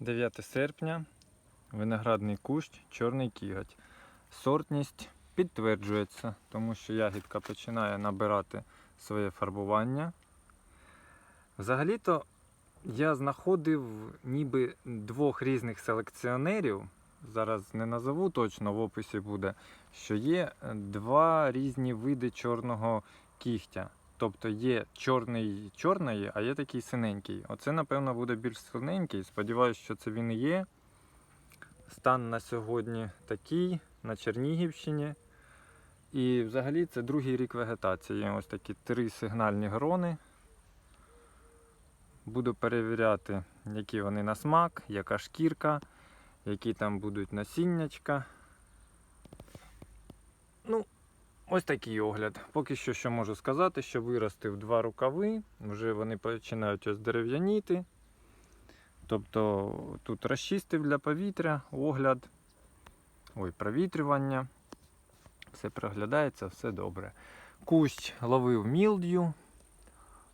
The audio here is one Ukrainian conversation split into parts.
9 серпня. Виноградний кущ, чорний кігать. Сортність підтверджується, тому що ягідка починає набирати своє фарбування. Взагалі-то я знаходив ніби двох різних селекціонерів. Зараз не назову точно, в описі буде, що є два різні види чорного кігтя. Тобто є чорний чорний, а є такий синенький. Оце, напевно, буде більш синенький. Сподіваюся, що це він і є. Стан на сьогодні такий, на Чернігівщині. І взагалі це другий рік вегетації. Ось такі три сигнальні грони. Буду перевіряти, які вони на смак, яка шкірка, які там будуть насіннячка. Ну, ось такий огляд. Поки що, що можу сказати, що виростив два рукави, вже вони починають ось дерев'яніти. Тобто тут розчистив для повітря, огляд, ой, провітрювання. Все проглядається, все добре. Кущ ловив мілдю.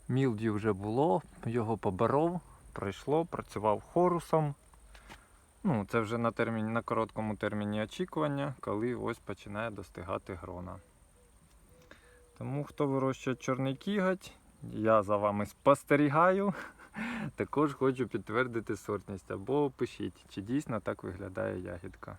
Мілдю вже було, його поборов, пройшло, працював хорусом. Ну, це вже на, терміні, на короткому терміні очікування, коли ось починає достигати грона. Тому хто вирощує чорний кігать, я за вами спостерігаю. Також хочу підтвердити сортність або пишіть, чи дійсно так виглядає ягідка.